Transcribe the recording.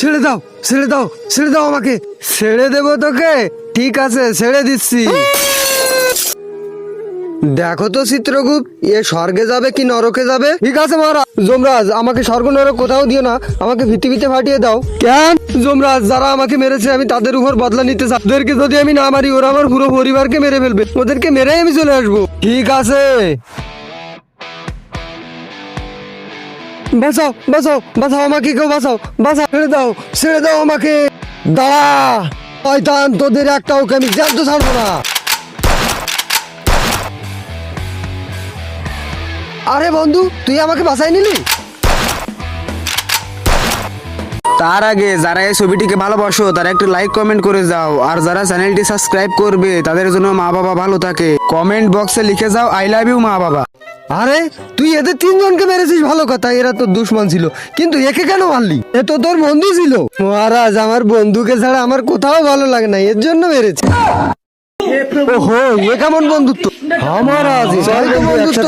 ছেড়ে দাও ছেড়ে দাও ছেড়ে দাও আমাকে। ছেড়ে দেবো তোকে? ঠিক আছে, ছেড়ে দিচ্ছি। দেখো তো চিত্রগুপ্ত, এ স্বর্গে যাবে কি নরকে যাবে? ঠিক আছে মহারাজ। যমরাজ, আমাকে স্বর্গ নরক কোথাও দিও না, আমাকে পৃথিবীতে ফাটিয়ে দাও। কেন? যমরাজ, যারা আমাকে মেরেছে, আমি তাদের উপর বদলা নিতে চাই। ওদেরকে যদি আমি না মারি, ওরা আমার পুরো পরিবারকে মেরে ফেলবে। ওদেরকে মেরে আমি চলে আসব। ঠিক আছে। বাঁচাও বাঁচাও বাঁচাও আমাকে কেউ, বাঁচাও বাঁচাও। ছেড়ে দাও ছেড়ে দাও আমাকে। দাঁড়া, শয়তান, তোদের একটা ওকে আমি জ্যান্ত ছাড়বো না। আরে বন্ধু, তুই আমাকে বাঁচাই নিলি? তার আগে যারা এই ছবিটিকে ভালোবাসো, তারা একটু লাইক কমেন্ট করে যাও। আর যারা চ্যানেলটি সাবস্ক্রাইব করবে, তাদের জন্য মা বাবা ভালো থাকে। কমেন্ট বক্সে লিখে যাও আই লাভ ইউ মা বাবা আরে তুই এদের তিনজনকে মেরেছিস ভালো কথা এরা তো দুশ্মন ছিল। কিন্তু একে কেন মারলি? এ তো তোর বন্ধু ছিল। মহারাজ আমার বন্ধুকে ছাড়া আমার কোথাও ভালো লাগে না এর জন্য মেরেছে। ওহো এ কেমন বন্ধুত্ব? আমার আজ বন্ধুত্ব